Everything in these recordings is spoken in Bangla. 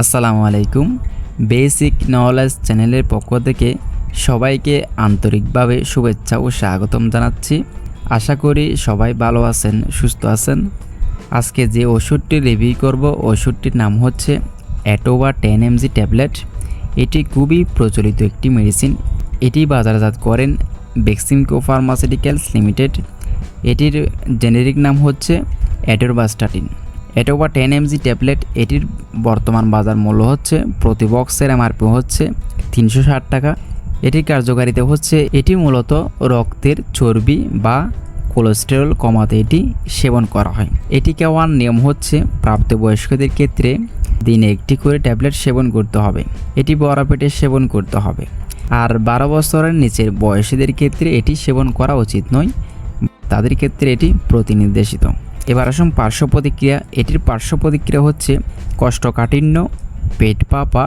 আসসালামু আলাইকুম। বেসিক নলেজ চ্যানেলের পক্ষ থেকে সবাইকে আন্তরিকভাবে শুভেচ্ছা ও স্বাগতম জানাচ্ছি। আশা করি সবাই ভালো আছেন, সুস্থ আছেন। আজকে যে ওষুধটি রিভিউ করব, ওষুধটির নাম হচ্ছে অ্যাটোবা টেন এমজি ট্যাবলেট এটি খুবই প্রচলিত একটি মেডিসিন এটি বাজারজাত করেন বেক্সিমকো ফার্মাসিউটিক্যালস লিমিটেড এটির জেনেরিক নাম হচ্ছে atorvastatin Atova ten MG tablet এটির বর্তমান বাজার মূল্য হচ্ছে, প্রতি বক্সের এমআরপি হচ্ছে তিনশো ষাট টাকা। এটির কার্যকারিতা হচ্ছে, এটি মূলত রক্তের চর্বি বা কোলেস্টেরল কমাতে এটি সেবন করা হয়। এটি খাওয়ার নিয়ম হচ্ছে, প্রাপ্তবয়স্কদের ক্ষেত্রে দিনে একটি করে ট্যাবলেট সেবন করতে হবে। এটি বড় পেটে সেবন করতে হবে। আর বারো বছরের নিচের বয়সীদের ক্ষেত্রে এটি সেবন করা উচিত নয়, তাদের ক্ষেত্রে এটি প্রতিনির্দেশিত। এবার আসুন পার্শ্ব প্রতিক্রিয়া। এটির পার্শ্ব প্রতিক্রিয়া হচ্ছে কষ্টকাঠিন্য, পেট পাপা,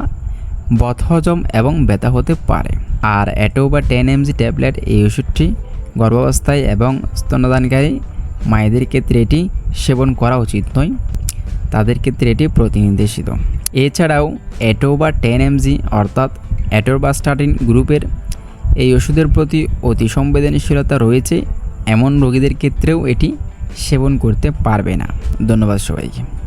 বদহজম এবং ব্যথা হতে পারে। আর অ্যাটো বা টেন এমজি ট্যাবলেট এই ওষুধটি গর্ভাবস্থায় এবং স্তনদানকারী মায়েদের ক্ষেত্রে এটি সেবন করা উচিত নয়, তাদের ক্ষেত্রে এটি প্রতিনির্দেশিত। এছাড়াও অ্যাটো বা টেন এমজি অর্থাৎ অ্যাটোরবাস্টাটিন গ্রুপের এই ওষুধের প্রতি অতি সংবেদনশীলতা রয়েছে। এমন রোগীদের ক্ষেত্রেও এটি সেবন করতে পারবে না। ধন্যবাদ সবাইকে।